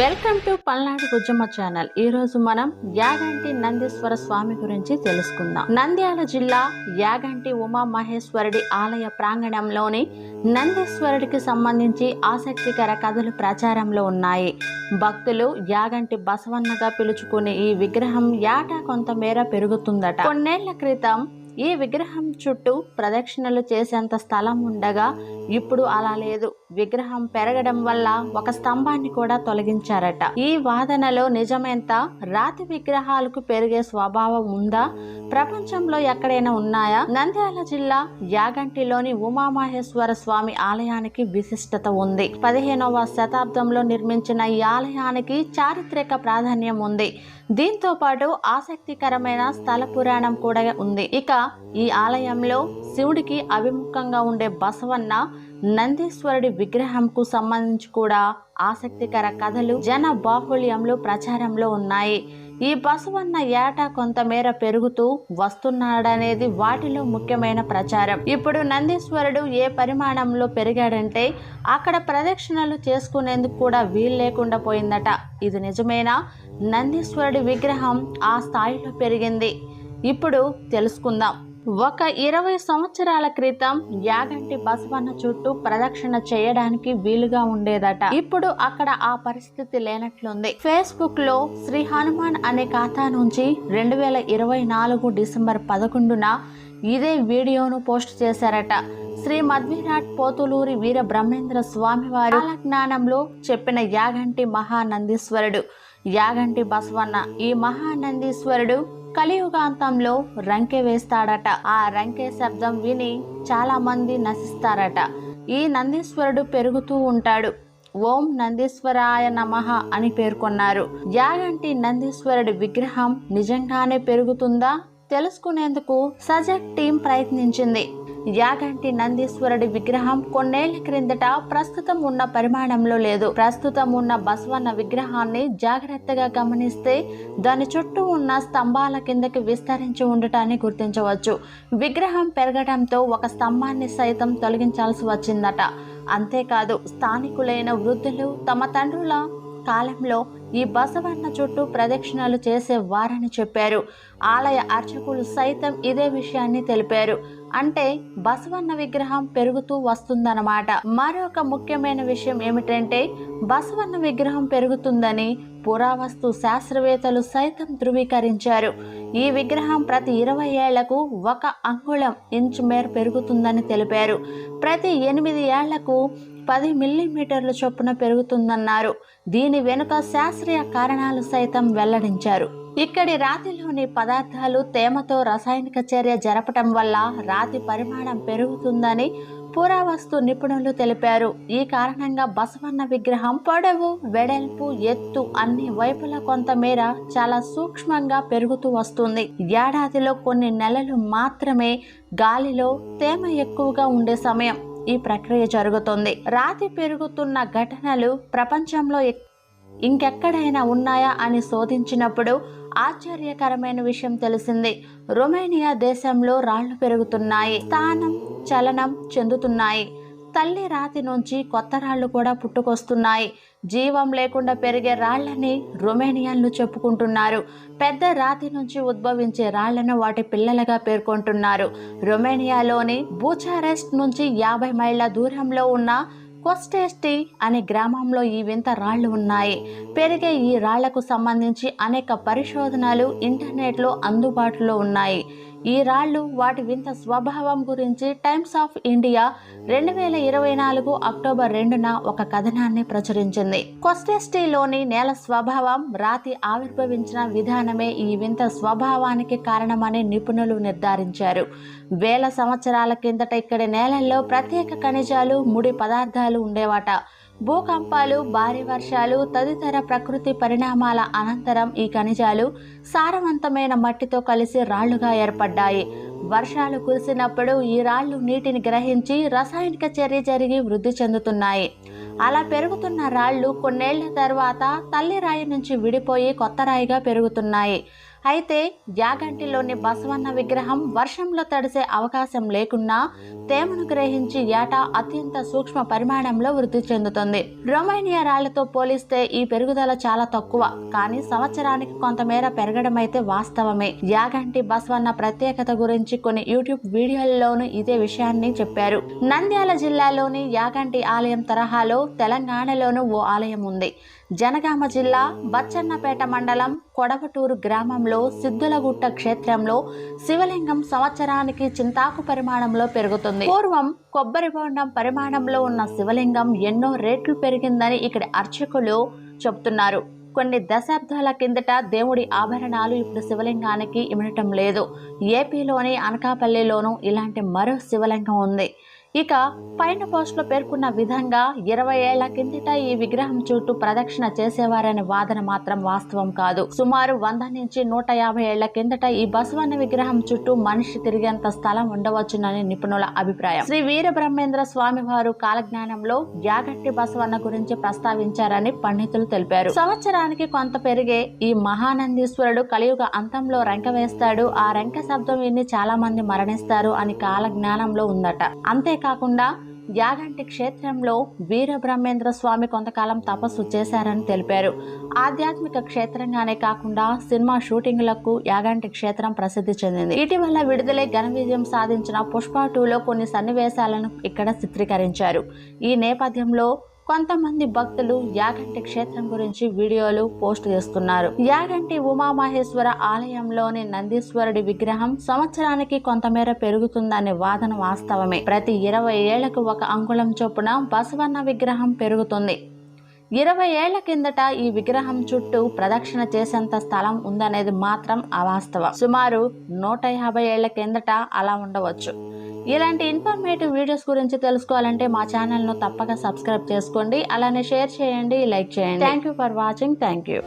Welcome to Palnadu Gujjamma channel. ఈ రోజు మనం యాగంటి నందీశ్వర స్వామి గురించి తెలుసుకుందాం. నంద్యాల జిల్లా యాగంటి ఉమా మహేశ్వరుడి ఆలయ ప్రాంగణంలోని నందీశ్వరుడికి సంబంధించి ఆసక్తికర కథలు ప్రచారంలో ఉన్నాయి. భక్తులు యాగంటి బసవన్నగా పిలుచుకునే ఈ విగ్రహం ఏటా కొంతమేర పెరుగుతుందట. కొన్నేళ్ళ క్రితం ఈ విగ్రహం చుట్టూ ప్రదక్షిణలు చేసేంత స్థలం ఉండగా ఇప్పుడు అలా లేదు. విగ్రహం పెరగడం వల్ల ఒక స్తంభాన్ని కూడా తొలగించారట. ఈ వాదనలో నిజమెంత? రాతి విగ్రహాలకు పెరిగే స్వభావం ఉందా? ప్రపంచంలో ఎక్కడైనా ఉన్నాయా? నంద్యాల జిల్లా యాగంటిలోని ఉమామహేశ్వర స్వామి ఆలయానికి విశిష్టత ఉంది. పదిహేనవ శతాబ్దంలో నిర్మించిన ఈ ఆలయానికి చారిత్రక ప్రాధాన్యం ఉంది. దీంతో పాటు ఆసక్తికరమైన స్థల పురాణం కూడా ఉంది. ఇక ఈ ఆలయంలో శివుడికి అభిముఖంగా ఉండే బసవన్న నందీశ్వరుడి విగ్రహంకు సంబంధించి కూడా ఆసక్తికర కథలు జన బాహుళ్యంలో ప్రచారంలో ఉన్నాయి. ఈ బసవన్న ఏటా కొంతమేర పెరుగుతూ వస్తున్నాడనేది వాటిలో ముఖ్యమైన ప్రచారం. ఇప్పుడు నందీశ్వరుడు ఏ పరిమాణంలో పెరిగాడంటే అక్కడ ప్రదక్షిణలు చేసుకునేందుకు కూడా వీలు లేకుండా పోయిందట. ఇది నిజమేనా? నందీశ్వరుడి విగ్రహం ఆ స్థాయిలో పెరిగింది. ఇప్పుడు తెలుసుకుందాం. ఒక ఇరవై సంవత్సరాల క్రితం యాగంటి బసవన్న చుట్టూ ప్రదక్షిణ చేయడానికి వీలుగా ఉండేదట. ఇప్పుడు అక్కడ ఆ పరిస్థితి లేనట్లుంది. ఫేస్బుక్లో శ్రీ హనుమాన్ అనే ఖాతా నుంచి రెండు వేల ఇరవై నాలుగు డిసెంబర్ పదకొండున ఇదే వీడియోను పోస్ట్ చేశారట. శ్రీ మధ్విరాట్ పోతులూరి వీర బ్రహ్మేంద్ర స్వామివారు జ్ఞానంలో చెప్పిన యాగంటి మహానందీశ్వరుడు. యాగంటి బసవన్న ఈ మహానందీశ్వరుడు కలియుగాంతంలో రంకె వేస్తాడట. ఆ రంకె శబ్దం విని చాలా మంది నశిస్తారట. ఈ నందీశ్వరుడు పెరుగుతూ ఉంటాడు. ఓం నందీశ్వరాయ నమః అని పేర్కొన్నారు. యాగంటి నందీశ్వరుడి విగ్రహం నిజంగానే పెరుగుతుందా? తెలుసుకునేందుకు సజెక్ట్ టీం ప్రయత్నించింది. యాగంటి నందీశ్వరుడి విగ్రహం కొన్నేళ్ళ క్రిందట ప్రస్తుతం ఉన్న పరిమాణంలో లేదు. ప్రస్తుతం ఉన్న బసవన్న విగ్రహాన్ని జాగ్రత్తగా గమనిస్తే దాని చుట్టూ ఉన్న స్తంభాల కిందకి విస్తరించి ఉండటాన్ని గుర్తించవచ్చు. విగ్రహం పెరగడంతో ఒక స్తంభాన్ని సైతం తొలగించాల్సి వచ్చిందట. అంతేకాదు స్థానికులైన వృద్ధులు తమ తండ్రుల కాలంలో ఈ బసవన్న చుట్టూ ప్రదక్షిణలు చేసే వారని చెప్పారు. ఆలయ అర్చకులు సైతం ఇదే విషయాన్ని తెలిపారు. అంటే బసవన్న విగ్రహం పెరుగుతూ వస్తుందన్నమాట. మరొక ముఖ్యమైన విషయం ఏమిటంటే బసవన్న విగ్రహం పెరుగుతుందని పురావస్తు శాస్త్రవేత్తలు సైతం ధృవీకరించారు. ఈ విగ్రహం ప్రతి ఇరవై ఏళ్ళకు ఒక అంగుళం ఇంచు మేర పెరుగుతుందని తెలిపారు. ప్రతి ఎనిమిది ఏళ్ళకు పది మిల్లీమీటర్ల చొప్పున పెరుగుతుందన్నారు. దీని వెనుక శాస్త్రీయ కారణాలు సైతం వెల్లడించారు. ఇక్కడి రాతిలోని పదార్థాలు తేమతో రసాయనిక చర్య జరపటం వల్ల రాతి పరిమాణం పెరుగుతుందని పురావస్తు నిపుణులు తెలిపారు. ఈ కారణంగా బసవన్న విగ్రహం పొడవు వెడల్పు ఎత్తు అన్ని వైపుల కొంతమేర చాలా సూక్ష్మంగా పెరుగుతూ వస్తుంది. ఏడాదిలో కొన్ని నెలలు మాత్రమే గాలిలో తేమ ఎక్కువగా ఉండే సమయం. ఈ ప్రక్రియ జరుగుతుంది. రాతి పెరుగుతున్న ఘటనలు ప్రపంచంలో ఇంకెక్కడైనా ఉన్నాయా అని శోధించినప్పుడు ఆశ్చర్యకరమైన విషయం తెలిసింది. రొమేనియా దేశంలో రాళ్ళు పెరుగుతున్నాయి స్థానం చలనం చెందుతున్నాయి. తల్లి రాతి నుంచి కొత్త రాళ్ళు కూడా పుట్టుకొస్తున్నాయి. జీవం లేకుండా పెరిగే రాళ్ళని రొమేనియన్లు చెప్పుకుంటున్నారు. పెద్ద రాతి నుంచి ఉద్భవించే రాళ్ళను వాటి పిల్లలుగా పేర్కొంటున్నారు. రొమేనియాలోని బూచారెస్ట్ నుంచి యాభై మైళ్ళ దూరంలో ఉన్న కొస్టేస్టి అనే గ్రామంలో ఈ వింత రాళ్ళు ఉన్నాయి. పెరిగే ఈ రాళ్ళకు సంబంధించి అనేక పరిశోధనలు ఇంటర్నెట్లో అందుబాటులో ఉన్నాయి. ఈ రాళ్ళు వాటి వింత స్వభావం గురించి టైమ్స్ ఆఫ్ ఇండియా రెండు వేల ఇరవై నాలుగు అక్టోబర్ రెండున ఒక కథనాన్ని ప్రచురించింది. కొస్టెస్టీలోని నేల స్వభావం రాతి ఆవిర్భవించిన విధానమే ఈ వింత స్వభావానికి కారణమని నిపుణులు నిర్ధారించారు. వేల సంవత్సరాల కిందట ఇక్కడి నేలల్లో ప్రత్యేక ఖనిజాలు ముడి పదార్థాలు ఉండేవాట. భూకంపాలు భారీ వర్షాలు తదితర ప్రకృతి పరిణామాల అనంతరం ఈ ఖనిజాలు సారవంతమైన మట్టితో కలిసి రాళ్ళుగా ఏర్పడ్డాయి. వర్షాలు కురిసినప్పుడు ఈ రాళ్ళు నీటిని గ్రహించి రసాయనిక చర్య జరిగి వృద్ధి చెందుతున్నాయి. అలా పెరుగుతున్న రాళ్ళు కొన్నేళ్ళ తర్వాత తల్లి రాయి నుంచి విడిపోయి కొత్త రాయిగా పెరుగుతున్నాయి. అయితే యాగంటిలోని బసవన్న విగ్రహం వర్షంలో తడిసే అవకాశం లేకున్నా తేమను గ్రహించి ఏటా అత్యంత సూక్ష్మ పరిమాణంలో వృద్ధి చెందుతుంది. రొమేనియా రాళ్ళతో పోలిస్తే ఈ పెరుగుదల చాలా తక్కువ. కానీ సంవత్సరానికి కొంతమేర పెరగడం అయితే వాస్తవమే. యాగంటి బసవన్న ప్రత్యేకత గురించి కొన్ని యూట్యూబ్ వీడియోల్లోనూ ఇదే విషయాన్ని చెప్పారు. నంద్యాల జిల్లాలోని యాగంటి ఆలయం తరహాలో తెలంగాణలోనూ ఓ ఆలయం ఉంది. జనగామ జిల్లా బచ్చన్నపేట మండలం కొడవటూరు గ్రామంలో సిద్ధులగుట్ట క్షేత్రంలో శివలింగం సంవత్సరానికి చింతాకు పరిమాణంలో పెరుగుతుంది. పూర్వం కొబ్బరి బోండం పరిమాణంలో ఉన్న శివలింగం ఎన్నో రేట్లు పెరిగిందని ఇక్కడి అర్చకులు చెబుతున్నారు. కొన్ని దశాబ్దాల కిందట దేవుడి ఆభరణాలు ఇప్పుడు శివలింగానికి ఇమడటం లేదు. ఏపీలోని అనకాపల్లిలోనూ ఇలాంటి మరో శివలింగం ఉంది. ఇక పైన పోస్టులో పేర్కొన్న విధంగా ఇరవై ఏళ్ళ కిందట ఈ విగ్రహం చుట్టూ ప్రదక్షిణ చేసేవారనే వాదన మాత్రం వాస్తవం కాదు. సుమారు వంద నుంచి నూట యాభై ఏళ్ళ కిందట ఈ బసవన్న విగ్రహం చుట్టూ మనిషి తిరిగేంత స్థలం ఉండవచ్చునని నిపుణుల అభిప్రాయం. శ్రీ వీరబ్రహ్మేంద్ర స్వామి వారు కాలజ్ఞానంలో యాగట్టి బసవన్న గురించి ప్రస్తావించారని పండితులు తెలిపారు. సంవత్సరానికి కొంత పెరిగే ఈ మహానందీశ్వరుడు కలియుగ అంతంలో రెంక వేస్తాడు. ఆ రెంక శబ్దం విని చాలా మంది మరణిస్తారు అని కాలజ్ఞానంలో ఉందట. అంతేకాకుండా యాగంటి క్షేత్రంలో వీరబ్రహ్మేంద్ర స్వామి కొంతకాలం తపస్సు చేశారని తెలిపారు. ఆధ్యాత్మిక క్షేత్రంగానే కాకుండా సినిమా షూటింగ్లకు యాగంటి క్షేత్రం ప్రసిద్ధి చెందింది. ఇటీవల విడుదలై ఘన విజయం సాధించిన పుష్ప టూలో కొన్ని సన్నివేశాలను ఇక్కడ చిత్రీకరించారు. ఈ నేపథ్యంలో కొంతమంది భక్తులు యాగంటి క్షేత్రం గురించి వీడియోలు పోస్ట్ చేస్తున్నారు. యాగంటి ఉమామహేశ్వర ఆలయంలోని నందీశ్వరుడి విగ్రహం సంవత్సరానికి కొంతమేర పెరుగుతుందనే వాదన వాస్తవమే. ప్రతి ఇరవై ఏళ్ళకు ఒక అంగుళం చొప్పున బసవన్న విగ్రహం పెరుగుతుంది. ఇరవై ఏళ్ళ కిందట ఈ విగ్రహం చుట్టూ ప్రదక్షిణ చేసేంత స్థలం ఉందనేది మాత్రం అవాస్తవం. సుమారు నూట యాభై ఏళ్ళ కిందట అలా ఉండవచ్చు. ఇలాంటి ఇన్ఫర్మేటివ్ వీడియోస్ గురించి తెలుసుకోవాలంటే మా ఛానల్ను తప్పక సబ్స్క్రైబ్ చేసుకోండి. అలానే షేర్ చేయండి లైక్ చేయండి. Thank you for watching thank you